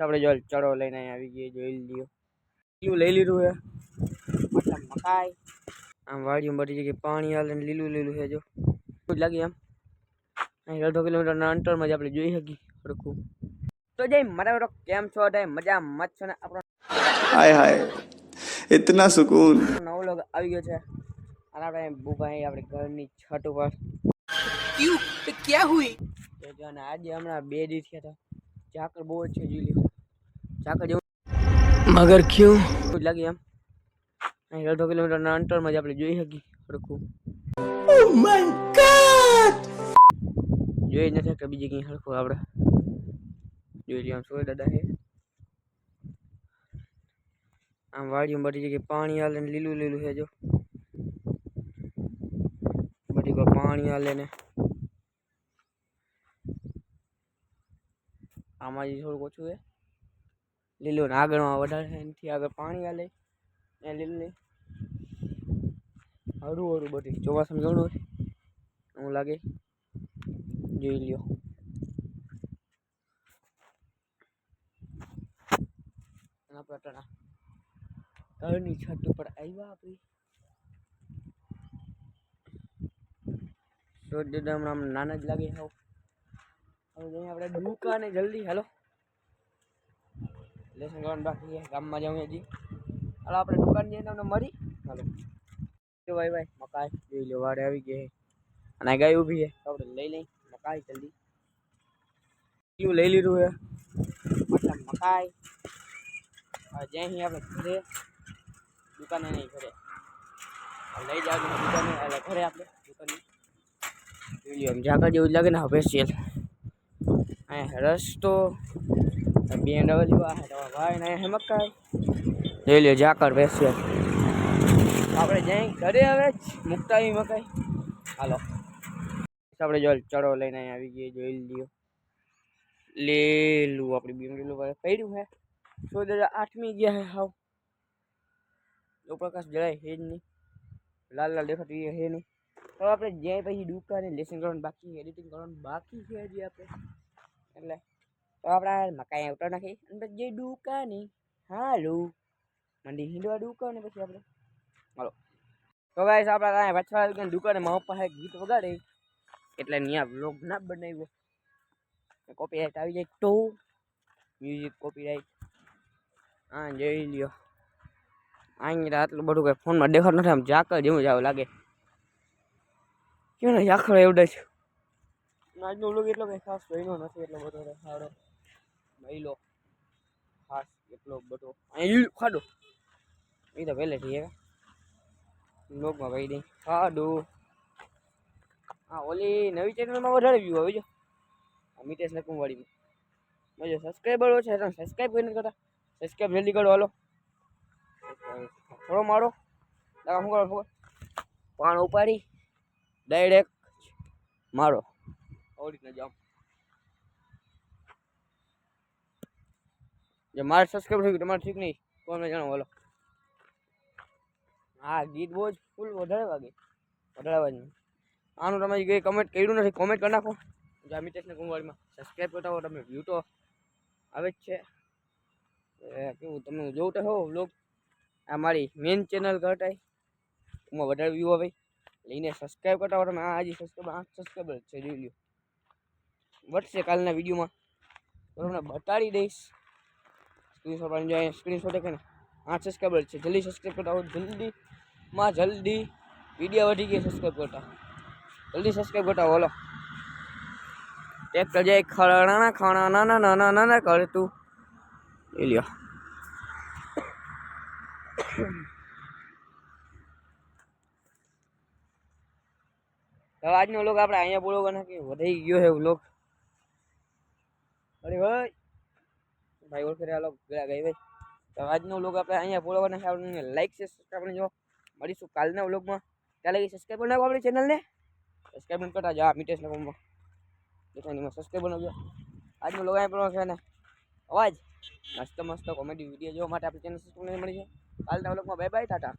આપણે જો ચડો લઈને અહીં આવી ગઈ જોઈ લીધો લીલું લઈ લીધું છે. મકાઈ. આમ વાડીમાં બધી જગ્યાએ પાણી હાલે લીલું લીલું છે જો. જ લાગે આમ. અહીં અડધો કિલોમીટરના અંતરમાં જ આપણે જોઈ શકીએ સરખું. તો જય મારા બેટો કેમ છો? થાય મજા મત છો ને? આપણો હાય હાય. ઇતના સુકૂન. નવો લોગ આવી ગયો છે. અને આપણે બુબા અહીં આપણે ઘરની છત ઉપર. ક્યું? ક્યાં હુઈ? તો જો આજે હમણાં બે દિવસ થયા હતા. ઝાકર બહુ જ છે જોઈ લ્યો ઝાકર જેવું મગર ક્યું? બહુ લાગે એમ. અહીં અડધો કિલોમીટરના અંતરમાં જ આપણે જોઈ શકીએ હરખું. જોઈ નથી કે બીજી કંઈ હરખું આપણે. જોઈ લઈએ આમ સોય દાદા છે. આમ વાડીમાં બધી જગ્યાએ પાણી હાલે ને લીલું લીલું છે જો. બધી પાણી હાલે ને. આમાં જે થોડુંક ઓછું છે. લીલું ને આગળમાં વધારે છે, એનાથી આગળ પાણી હાલે. એ લીલું હરું હરું બધી ચોમાસામાં ઘણું હોય. એવું લાગે. જોઈ લ્યો. આપણે અટાણા ઘરની છત ઉપર આવ્યા આપણી સોજ દાદા હમણાં નાના જ લાગે હાવ હવે જઈએ આપણે દુકાને જલ્દી, હાલો. લેસન કરવાનું બાકી છે, ગામમાં જાઉં હજી. હાલો, આપણે દુકાન જઈને તમને મળી. હાલો. જો ભાઈ ભાઈ, મકાઈ જોઈ લો, વાડે આવી ગઈ અને ગાય ઊભી છે. આપણે લઈ લઈ, મકાઈ જલ્દી. લીલું લઈ લીધું છે? મતલબ મકાઈ. હવે અહીં આપણે ઘરે, દુકાને નહીં, ઘરે. લઈ જાવ દુકાને એટલે ઘરે આપણે દુકાને. જોઈ લો આમ ઝાકળ જેવું લાગે ને, હવે સ્પેશિયલ અહીંયા રસ્તો BMW આ હે તમારા ભાઈ ને હે મકાઈ જોઈ લ્યો ઝાકળ સ્પેશિયલ આપણે જઈ ઘરે હવે જ મુકતા આવી મકાઈ હાલો આપણે જો ચડો લઈને અહીંયા આવી ગઈ જોઈ લ્યો લેલું આપણી બીમડીલું પર પડ્યું હે સો હજાર આઠમી ગયા હે હાવ પ્રકાશ જરાય હે જ નહીં લાલ લાલ દેખાતું એ હે નહીં તો આપણે જ્યાં પછી દુકાને લેસન કરવાનું બાકી એડિટિંગ કરવાનું બાકી છે હજી આપણે એટલે તો આપણે મકાઈ આવતો નાખી અને પછી જે નહીં હાલો. મંડી હિંડવા દુકાને પછી આપણે. હાલો. તો ગાઈસ આપણે ત્યાં પાછળ આવી ગયા દુકાને મારા પાસે ગીત વગાડે. એટલે ત્યાં વ્લોગ ના બનાવ્યો. કોપીરાઇટ આવી જાય. તો મ્યુઝિક કોપીરાઇટ હા, જઈ લ્યો. અહીં આટલું બધું કંઈ ફોનમાં દેખાતું નથી. આમ ઝાકળ જેવું જ આવું લાગે. કેવું ઝાકળ એવડે છે આજનો વ્લોગ એટલો કંઈ ખાસ બન્યો નથી, એટલો બધો સારો મહિલો ખાસ એટલો બધો. અહીં ખાડો. એ તો પહેલેથી હે વ્લોગમાં કહી દઈ. ખાડો. હા ઓલી નવી ચેનલમાં વધારે વ્યૂ આવે જો આ મિતેશ નકુમવાડીમાં જો સબસ્ક્રાઈબર છે, તમે સબસ્ક્રાઈબ કરી નથી કરતા સબસ્ક્રાઈબ જલ્દી કરો, હાલો. થોડો મારો. શું કરો પાણ ઉપાડી. ડાયરેક્ટ મારો. રીતના જામ જે મારે સબસ્ક્રાઈબ થઈ ગયું તમારે ઠીક નહીં કોને જણાવો હાલો હા ગીત બહુ જ ફૂલ વધારે વાગે વધારે વાગે આનું તમે કંઈ કમેન્ટ કર્યું નથી કોમેન્ટ કરી નાખો. જા મિતેશને કુંવાડીમાં સબસ્ક્રાઈબ કરતા હો તમે વ્યૂ તો આવે જ છે. કેવું, તમે જોવું તો હો વ્લોગ આ મારી મેઇન ચેનલ ઘટાય એમાં વધારે વ્યૂ આવે લઈને સબસ્ક્રાઈબ કરતા હો તમે આ હજી સબસ્ક્રાઈબ આઠ સબસ્ક્રાઈબર છે, જોઈ લ્યો. વધશે કાલના વિડીયોમાં. તમને બતાડી દઈશ. સ્ક્રીનશોટ પણ જો અહીંયા સ્ક્રીનશોટ કે આઠ સબસ્ક્રાઈબર છે. જલ્દી સબસ્ક્રાઈબ કરતા હો જલ્દીમાં જલ્દી વીડિયો વધી ગઈ સબસ્ક્રાઈબ કરતા. જલ્દી સબસ્ક્રાઈબ કરતા, બોલો. તો જાય ખરણા ખાણા નાના નાના નાના કરે તું. એ લ્યો. તો આજનો લોક આપણે અહીંયા બોલો કે વધી ગયો છે વ્લોગ અરે ભાઈ. ભાઈ ઓળખે લોક ગયા ગઈ ભાઈ. તો આજનો લોક આપણે અહીંયા બોલો કે આપણે લાઈક છે. સબસ્ક્રાઈબ જો મળીશું કાલના વ્લોગમાં. ત્યાં લગી સબસ્ક્રાઈબ બનાવો આપણી ચેનલને સબસ્ક્રાઈબ કરતા જા મિટેશ નકોમાં દેખાણીમાં સબસ્ક્રાઈબ બનાવજો આજનો લોક અહીંયા પણ છે ને. અવાજ. મસ્ત મસ્ત કોમેડી વીડિયો જોવા માટે આપણી ચેનલ સબસ્ક્રાઈબ મળી છે. કાલના વ્લોગમાં બાય બાય ટાટા.